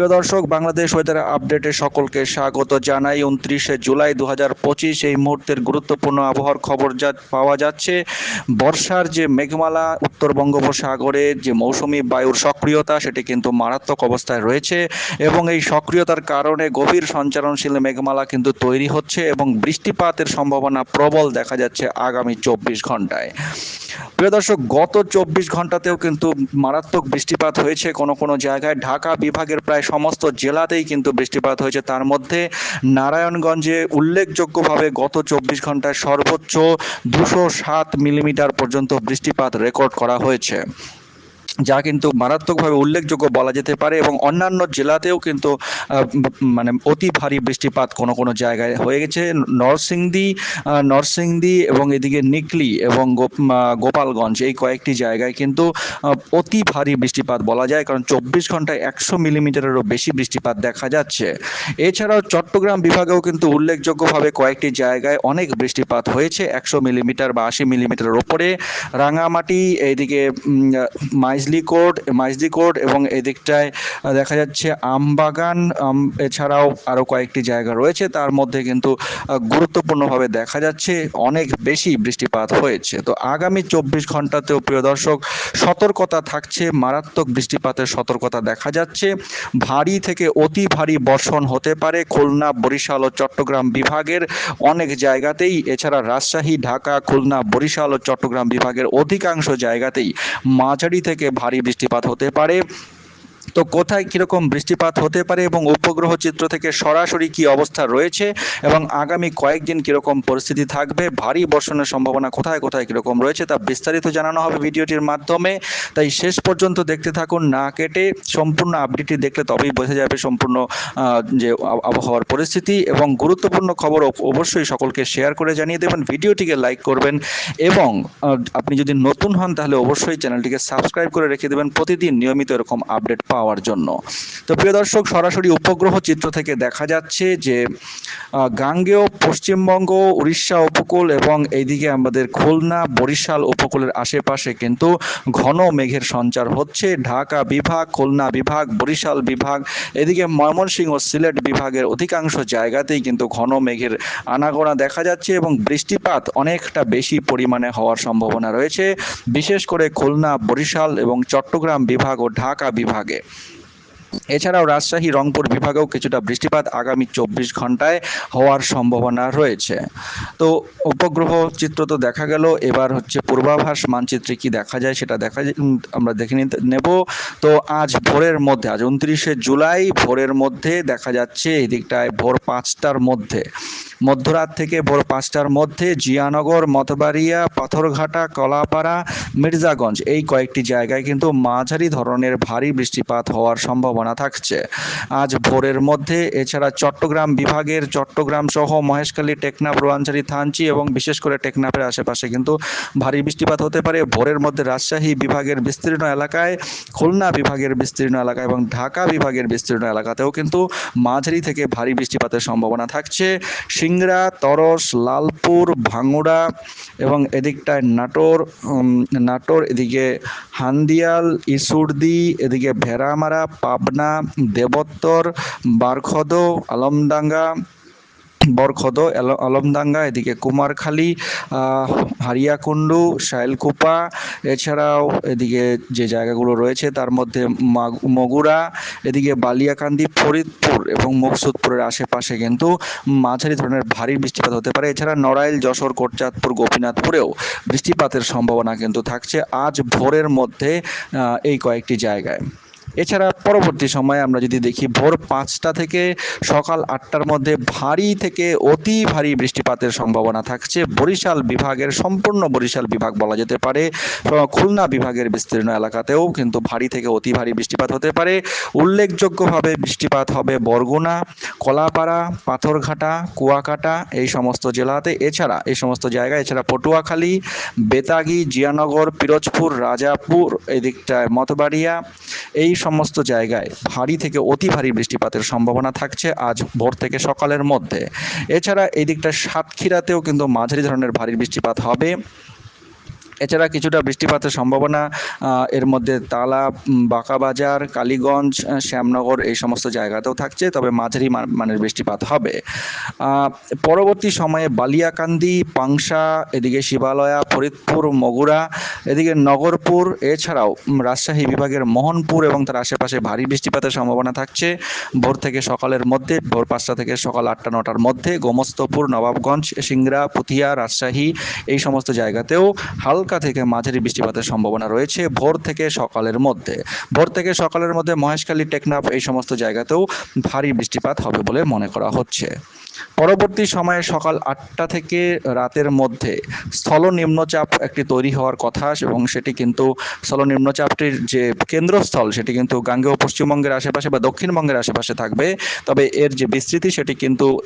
প্রিয় দর্শক, বাংলাদেশ ওয়েদার আপডেটে সকলকে স্বাগত জানাই। উনত্রিশে জুলাই দু হাজার পঁচিশ, এই মুহূর্তের গুরুত্বপূর্ণ আবহাওয়ার খবর যা পাওয়া যাচ্ছে। বর্ষার যে মেঘমালা, উত্তর বঙ্গোপসাগরে যে মৌসুমি বায়ুর সক্রিয়তা, সেটি কিন্তু মারাত্মক অবস্থায় রয়েছে এবং এই সক্রিয়তার কারণে গভীর সঞ্চারণশীল মেঘমালা কিন্তু তৈরি হচ্ছে এবং বৃষ্টিপাতের সম্ভাবনা প্রবল দেখা যাচ্ছে আগামী চব্বিশ ঘন্টায়। প্রিয় দর্শক, গত চব্বিশ ঘন্টাতেও কিন্তু মারাত্মক বৃষ্টিপাত হয়েছে কোনো কোনো জায়গায়। ঢাকা বিভাগের প্রায় সমস্ত জেলাতেই কিন্তু বৃষ্টিপাত হয়েছে। তার মধ্যে নারায়ণগঞ্জে উল্লেখযোগ্যভাবে গত চব্বিশ ঘন্টায় সর্বোচ্চ দুশো সাত মিলিমিটার পর্যন্ত বৃষ্টিপাত রেকর্ড করা হয়েছে। যা কিন্তু মারাত্মকভাবে উল্লেখযোগ্য বলা যেতে পারে এবং অন্যান্য জেলাতেও কিন্তু মানে অতি ভারী বৃষ্টিপাত কোনো কোনো জায়গায় হয়ে গেছে। নরসিংদী নরসিংদী এবং এদিকে নিকলি এবং গোপ- গোপালগঞ্জ এই কয়েকটি জায়গায় কিন্তু অতি ভারী বৃষ্টিপাত বলা যায় কারণ চব্বিশ ঘন্টায় একশো মিলিমিটারেরও বেশি বৃষ্টিপাত দেখা যাচ্ছে। এছাড়াও চট্টগ্রাম বিভাগেও কিন্তু উল্লেখযোগ্যভাবে কয়েকটি জায়গায় অনেক বৃষ্টিপাত হয়েছে, একশো মিলিমিটার বা আশি মিলিমিটারের ওপরে। রাঙামাটি এইদিকে উম, মাইজলিকোট মাইজলিকোট এবং এদিকটায় দেখা যাচ্ছে আমবাগান আম, এছাড়াও আরও কয়েকটি জায়গা রয়েছে। তার মধ্যে কিন্তু গুরুত্বপূর্ণভাবে দেখা যাচ্ছে অনেক বেশি বৃষ্টিপাত হয়েছে। তো আগামী চব্বিশ ঘন্টাতেও প্রিয় দর্শক সতর্কতা থাকছে মারাত্মক বৃষ্টিপাতের সতর্কতা দেখা যাচ্ছে। ভারী থেকে অতি ভারী বর্ষণ হতে পারে খুলনা বরিশাল ও চট্টগ্রাম বিভাগের অনেক জায়গাতেই। এছাড়া রাজশাহী ঢাকা খুলনা বরিশাল ও চট্টগ্রাম বিভাগের অধিকাংশ জায়গাতেই মাঝারি থেকে ভারী বৃষ্টিপাত হতে পারে। তো কোথায় কীরকম বৃষ্টিপাত হতে পারে এবং উপগ্রহ চিত্র থেকে সরাসরি কি অবস্থা রয়েছে এবং আগামী কয়েকদিন কীরকম পরিস্থিতি থাকবে? ভারী বর্ষণের সম্ভাবনা কোথায় কোথায় কীরকম রয়েছে তা বিস্তারিত জানানো হবে ভিডিওটির মাধ্যমে। তাই শেষ পর্যন্ত দেখতে থাকুন, না কেটে সম্পূর্ণ আপডেটটি দেখলে তবেই বোঝা যাবে সম্পূর্ণ যে আব- আবহাওয়ার পরিস্থিতি এবং গুরুত্বপূর্ণ খবর অবশ্যই সকলকে শেয়ার করে জানিয়ে দেবেন, ভিডিওটিকে লাইক করবেন এবং আপনি যদি নতুন হন তাহলে অবশ্যই চ্যানেলটিকে সাবস্ক্রাইব করে রেখে দেবেন। প্রতিদিন নিয়মিত এরকম আপডেট পাওয়ার জন্য। তো প্রিয় দর্শক, সরাসরি উপগ্রহ চিত্র থেকে দেখা যাচ্ছে যে গাঙ্গেয় পশ্চিমবঙ্গ, উড়িষ্যা উপকূল এবং এইদিকে আমাদের খুলনা, বরিশাল উপকূলের আশেপাশে কিন্তু ঘন মেঘের সঞ্চার হচ্ছে। ঢাকা বিভাগ, খুলনা বিভাগ, বরিশাল বিভাগ, এদিকে ময়মনসিংহ সিলেট বিভাগের অধিকাংশ জায়গাতেই কিন্তু ঘন মেঘের আনাগোনা দেখা যাচ্ছে এবং বৃষ্টিপাত অনেকটা বেশি পরিমাণে হওয়ার সম্ভাবনা রয়েছে। বিশেষ করে খুলনা, বরিশাল এবং চট্টগ্রাম বিভাগ ও ঢাকা বিভাগে। এছাড়াও রাজশাহী, রংপুর বিভাগেও কিছুটা বৃষ্টিপাত আগামী চব্বিশ ঘন্টায় হওয়ার সম্ভাবনা রয়েছে। তো উপগ্রহ চিত্র তো দেখা গেল, এবার হচ্ছে পূর্বাভাস মানচিত্রে কি দেখা যায় সেটা দেখা আমরা দেখে নিতে নেব। তো আজ ভোরের মধ্যে, আজ উনত্রিশে জুলাই, ভোরের মধ্যে দেখা যাচ্ছে এই দিকটায় ভোর পাঁচটার মধ্যে। মধ্যরাত থেকে ভোর পাঁচটার মধ্যে জিয়ানগর, মতবাড়িয়া, পাথরঘাটা, কলাপাড়া, মির্জাগঞ্জ এই কয়েকটি জায়গায় কিন্তু মাঝারি ধরনের ভারী বৃষ্টিপাত হওয়ার সম্ভাবনা থাকছে। আজ ভোরের মধ্যে এছাড়া চট্টগ্রাম বিভাগের চট্টগ্রাম সহ মহেশখালী, টেকনাফ, রোয়াঞ্চারি, থানচি এবং বিশেষ করে টেকনাফের আশেপাশে কিন্তু ভারী বৃষ্টিপাত হতে পারে। ভোরের মধ্যে রাজশাহী বিভাগের বিস্তীর্ণ এলাকায়, খুলনা বিভাগের বিস্তীর্ণ এলাকা এবং ঢাকা বিভাগের বিস্তীর্ণ এলাকাতেও কিন্তু মাঝারি থেকে ভারী বৃষ্টিপাতের সম্ভাবনা থাকছে। সিংড়া, তরস, লালপুর ভাঙ্গুড়া এবং এদিকটায় নাটোর নাটোর এদিকে হান্দিয়াল, ইসুর্দি, এদিকে ভেড়ামারা, পাবনা দেবত্তর, বারখদ, আলমডাঙ্গা, বরখদ আলমডাঙ্গা, এদিকে কুমারখালী হারিয়াকুণ্ডু শাইলকুপা এছাড়াও এদিকে যে জায়গাগুলো রয়েছে তার মধ্যে মগুরা, এদিকে বালিয়াকান্দি, ফরিদপুর এবং মুকসুদপুরের আশেপাশে কিন্তু মাঝারি ধরনের ভারী বৃষ্টিপাত হতে পারে। এছাড়া নড়াইল, যশোর কোটচাঁদপুর গোপীনাথপুরেও বৃষ্টিপাতের সম্ভাবনা কিন্তু থাকছে আজ ভোরের মধ্যে এই কয়েকটি জায়গায়। এছাড়া পরবর্তী সময়ে আমরা যদি দেখি ভোর পাঁচটা থেকে সকাল আটটার মধ্যে ভারী থেকে অতি ভারী বৃষ্টিপাতের সম্ভাবনা থাকছে। বরিশাল বিভাগের সম্পূর্ণ বরিশাল বিভাগ বলা যেতে পারে। খুলনা বিভাগের বিস্তীর্ণ এলাকাতেও কিন্তু ভারী থেকে অতি ভারী বৃষ্টিপাত হতে পারে। উল্লেখযোগ্যভাবে বৃষ্টিপাত হবে বরগুনা, কলাপাড়া, পাথরঘাটা, কুয়াকাটা এই সমস্ত জেলাতে। এছাড়া এই সমস্ত জায়গায়, এছাড়া পটুয়াখালী, বেতাগি, জিয়ানগর, পিরোজপুর, রাজাপুর এই দিকটায় মতবাড়িয়া, এই সমস্ত জায়গায় ভারী থেকে অতি ভারী বৃষ্টিপাতের সম্ভাবনা থাকছে আজ ভোর থেকে সকালের মধ্যে। এছাড়া এদিকটা সাতক্ষীরাতেও কিন্তু মাঝারি ধরনের ভারী বৃষ্টিপাত হবে। এছাড়া কিছুটা বৃষ্টিপাতের সম্ভাবনা এর মধ্যে তালা বাঁকাবাজার, কালীগঞ্জ শ্যামনগর এই সমস্ত জায়গাতেও থাকছে, তবে মাঝারি মানের বৃষ্টিপাত হবে। পরবর্তী সময়ে বালিয়াকান্দি, পাংশা, এদিকে শিবালয়া, ফরিদপুর, মগুরা, এদিকে নগরপুর, এছাড়াও রাজশাহী বিভাগের মোহনপুর এবং তার আশেপাশে ভারী বৃষ্টিপাতের সম্ভাবনা থাকছে। ভোর থেকে সকালের মধ্যে, ভোর পাঁচটা থেকে সকাল আটটা, নটার মধ্যে গোমস্তপুর, নবাবগঞ্জ, সিংড়া পুতিয়া রাজশাহী এই সমস্ত জায়গাতেও হালকা থেকে মাঝারি বৃষ্টিপাতের সম্ভাবনা রয়েছে ভোর থেকে সকালের মধ্যে। ভোর থেকে সকালের মধ্যে মহেশখালী, টেকনাফ এই সমস্ত জায়গাতেও ভারী বৃষ্টিপাত হবে বলে মনে করা হচ্ছে। পরবর্তী সময়ে সকাল আটটা থেকে রাতের মধ্যে স্থল নিম্নচাপ একটি তৈরি হওয়ার কথা এবং সেটি কিন্তু স্থল নিম্নচাপটির যে কেন্দ্রস্থল সেটি কিন্তু গাঙ্গেয় পশ্চিমবঙ্গের আশেপাশে বা দক্ষিণবঙ্গের আশেপাশে থাকবে। তবে এর যে বিস্তৃতি সেটি কিন্তু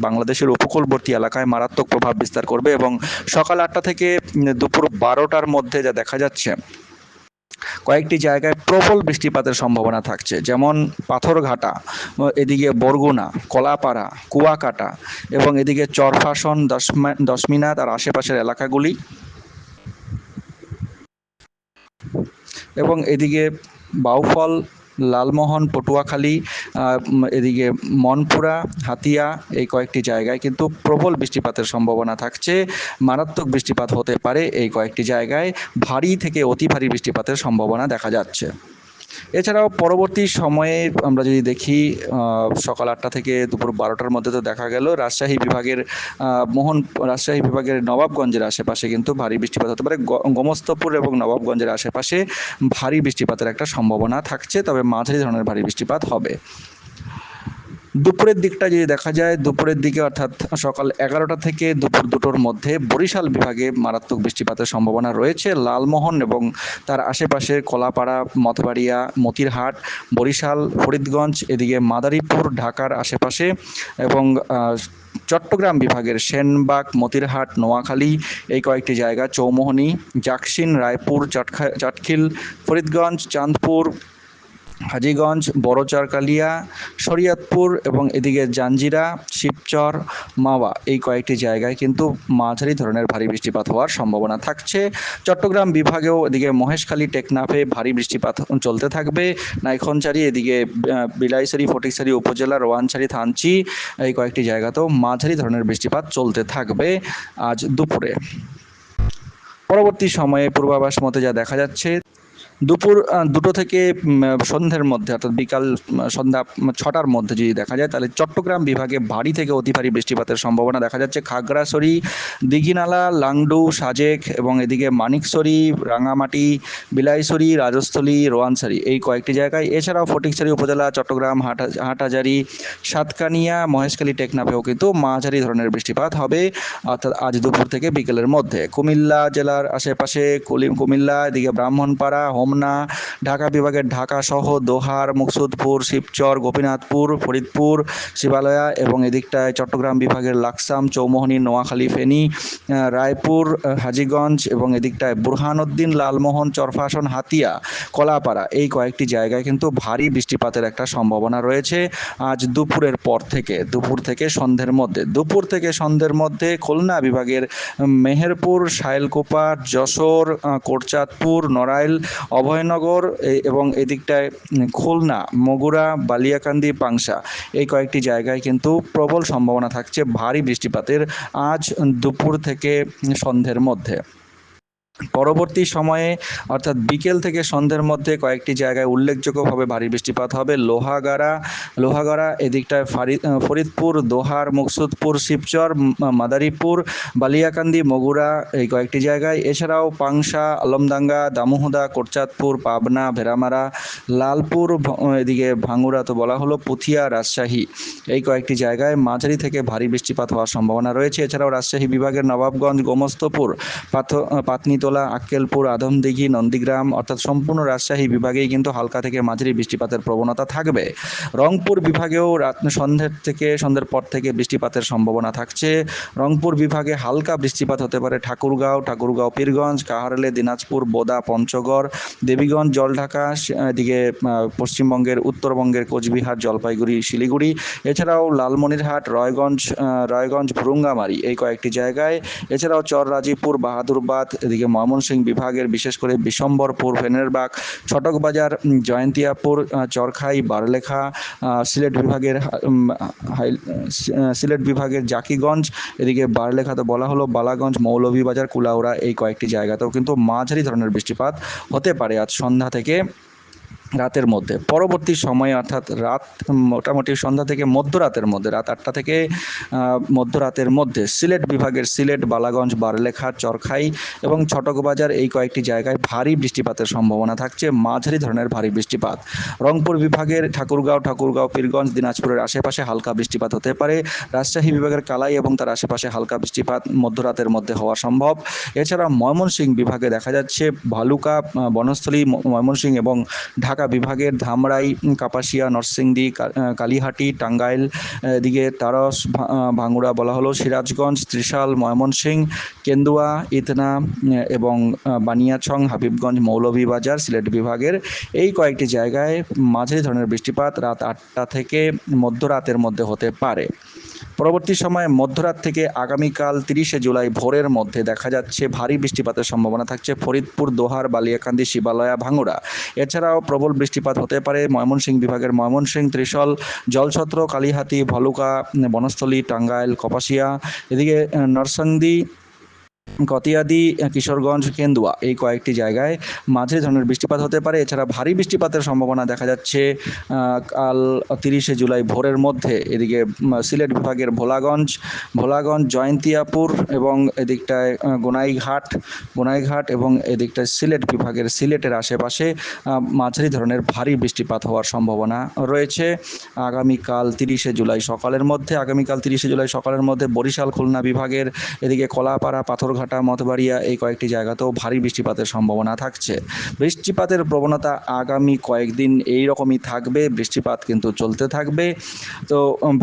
বাংলাদেশের উপকূলবর্তী এলাকায় মারাত্মক প্রভাব বিস্তার করবে এবং সকাল আটটা থেকে দুপুর বারোটার মধ্যে যা দেখা যাচ্ছে, কয়েকটি জায়গায় প্রবল বৃষ্টিপাতের সম্ভাবনা থাকছে, যেমন পাথরঘাটা, এদিকে বরগুনা, কলাপাড়া, কুয়াকাটা এবং এদিকে চরফাসন, দশমা- দশমিনাথ আর আশেপাশের এলাকাগুলি এবং এদিকে বাউফল লালমোহন, পটুয়াখালী এদিকে মনপুরা, হাতিয়া, এই কয়েকটি জায়গায় কিন্তু প্রবল বৃষ্টিপাতের সম্ভাবনা থাকছে। মারাত্মক বৃষ্টিপাত হতে পারে এই কয়েকটি জায়গায়। ভারী থেকে অতি ভারী বৃষ্টিপাতের সম্ভাবনা দেখা যাচ্ছে। এছাড়াও পরবর্তী সময়ে আমরা যদি দেখি সকাল আটটা থেকে দুপুর বারোটার মধ্যে তো দেখা গেল রাজশাহী বিভাগের মোহন, রাজশাহী বিভাগের নবাবগঞ্জের আশেপাশে কিন্তু ভারী বৃষ্টিপাত হতে পারে। গোমস্তপুর এবং নবাবগঞ্জের আশেপাশে ভারী বৃষ্টিপাতের একটা সম্ভাবনা থাকছে, তবে মাঝারি ধরনের ভারী বৃষ্টিপাত হবে। দুপুরের দিকটা যদি দেখা যায়, দুপুরের দিকে অর্থাৎ সকাল এগারোটা থেকে দুপুর দুটোর মধ্যে বরিশাল বিভাগে মারাত্মক বৃষ্টিপাতের সম্ভাবনা রয়েছে। লালমোহন এবং তার আশেপাশে কলাপাড়া, মতবাড়িয়া, মতিরহাট, বরিশাল, ফরিদগঞ্জ, এদিকে মাদারীপুর, ঢাকার আশেপাশে এবং চট্টগ্রাম বিভাগের সেনবাগ, মতিরহাট, নোয়াখালী, এই কয়েকটি জায়গা, চৌমোহনী, জাকসিন, রায়পুর, চটখা, চটখিল, ফরিদগঞ্জ, চাঁদপুর হাজীগঞ্জ বড়চারকালিয়া শরিয়তপুর এবং এদিকে জাঞ্জিরা শিবচর মাওয়া এই কয়েকটি জায়গায় কিন্তু মাঝারি ধরনের ভারী বৃষ্টিপাত হওয়ার সম্ভাবনা থাকছে। চট্টগ্রাম বিভাগেও এদিকে মহেশখালী টেকনাফে ভারী বৃষ্টিপাত চলতে থাকবে। নাইখনচারি এদিকে আহ, বিলাইছড়ি ফটিকছড়ি উপজেলার রোয়ানছড়ি থানচি এই কয়েকটি জায়গাতেও মাঝারি ধরনের বৃষ্টিপাত চলতে থাকবে আজ দুপুরে। পরবর্তী সময়ে পূর্বাভাস মতে যা দেখা যাচ্ছে দুপুর দুটো থেকে সন্ধ্যের মধ্যে, অর্থাৎ বিকাল সন্ধ্যা ছটার মধ্যে যদি দেখা যায়, তাহলে চট্টগ্রাম বিভাগে ভারী থেকে অতি ভারী বৃষ্টিপাতের সম্ভাবনা দেখা যাচ্ছে। খাগড়াছড়ি, দিঘিনালা, লাংডু, সাজেক এবং এদিকে মানিকছড়ি, রাঙামাটি, বিলাইছড়ি, রাজস্থলী, রোয়ানছড়ি এই কয়েকটি জায়গায়। এছাড়াও ফটিকছড়ি উপজেলা, চট্টগ্রাম, হাটা হাটহাজারি সাতকানিয়া, মহেশখালী, টেকনাফেও কিন্তু মাঝারি ধরনের বৃষ্টিপাত হবে, অর্থাৎ আজ দুপুর থেকে বিকেলের মধ্যে। কুমিল্লা জেলার আশেপাশে কুমিল্লা, এদিকে ব্রাহ্মণপাড়া হোমনা ঢাকা বিভাগের ঢাকা সহ দোহার, মুকসুদপুর, শিবচর, গোপীনাথপুর, ফরিদপুর, শিবালয়া এবং এদিকটায় চট্টগ্রাম বিভাগের লাকসাম, চৌমোহনী, নোয়াখালী, ফেনী রায়পুর হাজীগঞ্জ এবং এদিকটায় বুরহানুদ্দিন, লালমোহন, চরফাসন, হাতিয়া, কলাপাড়া এই কয়েকটি জায়গায় কিন্তু ভারী বৃষ্টিপাতের একটা সম্ভাবনা রয়েছে আজ দুপুরের পর থেকে। দুপুর থেকে সন্ধ্যের মধ্যে। দুপুর থেকে সন্ধ্যের মধ্যে খুলনা বিভাগের মেহেরপুর সাইলকোপা যশোর কোটচাঁদপুর, নড়াইল অভয়নগর এবং এদিকটায় খুলনা, মগুরা, বালিয়াকান্দি, পাংশা এই কয়েকটি জায়গায় কিন্তু প্রবল সম্ভাবনা থাকছে, ভারী বৃষ্টিপাতের আজ দুপুর থেকে সন্ধ্যের মধ্যে। পরবর্তী সময়ে, অর্থাৎ বিকেল থেকে সন্ধ্যের মধ্যে কয়েকটি জায়গায় উল্লেখযোগ্যভাবে ভারী বৃষ্টিপাত হবে। লোহাগাড়া লোহাগাড়া এদিকটায় ফারি- ফরিদপুর, দোহার, মুকসুদপুর, শিবচর মাদারীপুর, বালিয়াকান্দি, মগুরা এই কয়েকটি জায়গায়। এছাড়াও পাংশা আলমদাঙ্গা দামোহদা, কোটচাঁদপুর, পাবনা ভেরামারা লালপুর এদিকে ভাঙ্গুড়া তো বলা হলো, পুথিয়া, রাজশাহী এই কয়েকটি জায়গায় মাঝারি থেকে ভারী বৃষ্টিপাত হওয়ার সম্ভাবনা রয়েছে। এছাড়াও রাজশাহী বিভাগের নবাবগঞ্জ, গোমস্তপুর, পাথ পাতনিতলা আক্কেলপুর, আদমদিঘি, নন্দীগ্রাম অর্থাৎ সম্পূর্ণ রাজশাহী বিভাগেই কিন্তু হালকা থেকে মাঝারি বৃষ্টিপাতের প্রবণতা থাকবে। রংপুর বিভাগেও রাত সন্ধ্যের থেকে সন্ধ্যের পর থেকে বৃষ্টিপাতের সম্ভাবনা থাকছে। রংপুর বিভাগে হালকা বৃষ্টিপাত হতে পারে ঠাকুরগাঁও ঠাকুরগাঁও, পীরগঞ্জ, কাহারলে, দিনাজপুর, বোদা, পঞ্চগড়, দেবীগঞ্জ, জলঢাকা, এদিকে পশ্চিমবঙ্গের, উত্তরবঙ্গের কোচবিহার, জলপাইগুড়ি, শিলিগুড়ি। এছাড়াও লালমনিরহাট, রায়গঞ্জ রায়গঞ্জ, ভুরুঙ্গামারি এই কয়েকটি জায়গায়। এছাড়াও চর রাজীবপুর বাহাদুরবাদ, এদিকে ময়মনসিংহ বিভাগের বিশেষ করে বিশম্বরপুর, ভেনেরবাগ ছটকবাজার জয়ন্তিয়াপুর চরখাই, বারলেখা সিলেট বিভাগের সিলেট বিভাগের জাকিগঞ্জ, এদিকে বারলেখাতে বলা হলো, বালাগঞ্জ, মৌলভীবাজার, কুলাউড়া এই কয়েকটি জায়গাতেও কিন্তু মাঝারি ধরনের বৃষ্টিপাত হতে পারে আজ সন্ধ্যা থেকে। রাতের মধ্যে। পরবর্তী সময়ে অর্থাৎ রাত মোটামুটি সন্ধ্যা থেকে মধ্যরাতের মধ্যে, রাত আটটা থেকে মধ্যরাতের মধ্যে সিলেট বিভাগের সিলেট, বালাগঞ্জ, বারলেখা, চরখাই এবং ছটকবাজার এই কয়েকটি জায়গায় ভারী বৃষ্টিপাতের সম্ভাবনা থাকছে, মাঝারি ধরনের ভারী বৃষ্টিপাত। রংপুর বিভাগের ঠাকুরগাঁও ঠাকুরগাঁও, পীরগঞ্জ, দিনাজপুরের আশেপাশে হালকা বৃষ্টিপাত হতে পারে। রাজশাহী বিভাগের কালাই এবং তার আশেপাশে হালকা বৃষ্টিপাত মধ্যরাতের মধ্যে হওয়া সম্ভব। এছাড়া ময়মনসিংহ বিভাগে দেখা যাচ্ছে, ভালুকা বনস্থলী ময়মনসিংহ এবং ঢাকা বিভাগের ধামরাই কাপাসিয়া নরসিংদী কালীহাটি টাঙ্গাইল এদিকে তারস ভা- আহ, ভাঙ্গুড়া বলা হলো সিরাজগঞ্জ ত্রিশাল ময়মনসিংহ কেন্দুয়া ইতনা এবং বানিয়াছং হাবিবগঞ্জ মৌলভীবাজার সিলেট বিভাগের এই কয়েকটি জায়গায় মাঝারি ধরনের বৃষ্টিপাত রাত আটটা থেকে মধ্যরাতের মধ্যে হতে পারে। পরবর্তী সময়ে মধ্যরাত থেকে আগামীকাল তিরিশে জুলাই ভোরের মধ্যে দেখা যাচ্ছে ভারী বৃষ্টিপাতের সম্ভাবনা থাকছে ফরিদপুর, দোহার, বালিয়াকান্দি, শিবালয়া, ভাঙ্গুড়া। এছাড়াও প্রবল বৃষ্টিপাত হতে পারে ময়মনসিংহ বিভাগের ময়মনসিংহ, ত্রিশল, জলছত্র, কালিহাতি, ভলুকা, বনস্থলী, টাঙ্গাইল, কপাসিয়া। এদিকে নরসংদী নরসিংদী কতিয়াদি, কিশোরগঞ্জ, কেন্দুয়া এই কয়েকটি জায়গায় মাঝারি ধরনের বৃষ্টিপাত হতে পারে। এছাড়া ভারী বৃষ্টিপাতের সম্ভাবনা দেখা যাচ্ছে কাল তিরিশে জুলাই ভোরের মধ্যে। এদিকে সিলেট বিভাগের ভোলাগঞ্জ ভোলাগঞ্জ, জয়ন্তিয়াপুর এবং এদিকটায় গোনাইঘাট গোনাইঘাট এবং এদিকটায় সিলেট বিভাগের সিলেটের আশেপাশে মাঝারি ধরনের ভারী বৃষ্টিপাত হওয়ার সম্ভাবনা রয়েছে। আগামীকাল তিরিশে জুলাই সকালের মধ্যে, আগামীকাল তিরিশে জুলাই সকালের মধ্যে বরিশাল, খুলনা বিভাগের এদিকে কলাপাড়া, পাথরঘাটা মতবাড়িয়া এই কয়েকটি জায়গাতেও ভারী বৃষ্টিপাতের সম্ভাবনা থাকছে। বৃষ্টিপাতের প্রবণতা আগামী কয়েকদিন এই রকমই থাকবে, বৃষ্টিপাত কিন্তু চলতে থাকবে। তো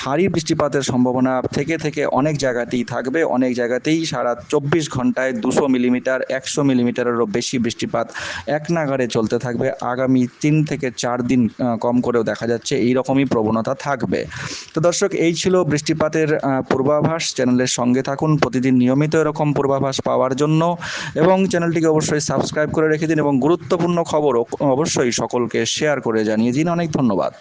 ভারী বৃষ্টিপাতের সম্ভাবনা থেকে থেকে অনেক জায়গাতেই থাকবে। অনেক জায়গাতেই সারা চব্বিশ ঘন্টায় দুশো মিলিমিটার, একশো মিলিমিটারেরও বেশি বৃষ্টিপাত এক নাগাড়ে চলতে থাকবে। আগামী তিন থেকে চার দিন কম করেও দেখা যাচ্ছে এই রকমই প্রবণতা থাকবে। তো দর্শক, এই ছিল বৃষ্টিপাতের পূর্বাভাস। চ্যানেলের সঙ্গে থাকুন। প্রতিদিন নিয়মিত এরকম পূর্বাভাস পাওয়ার জন্য। এবং চ্যানেলটিকে অবশ্যই সাবস্ক্রাইব করে রেখে দিন এবং গুরুত্বপূর্ণ খবর অবশ্যই সকলকে শেয়ার করে জানিয়ে দিন। অনেক ধন্যবাদ।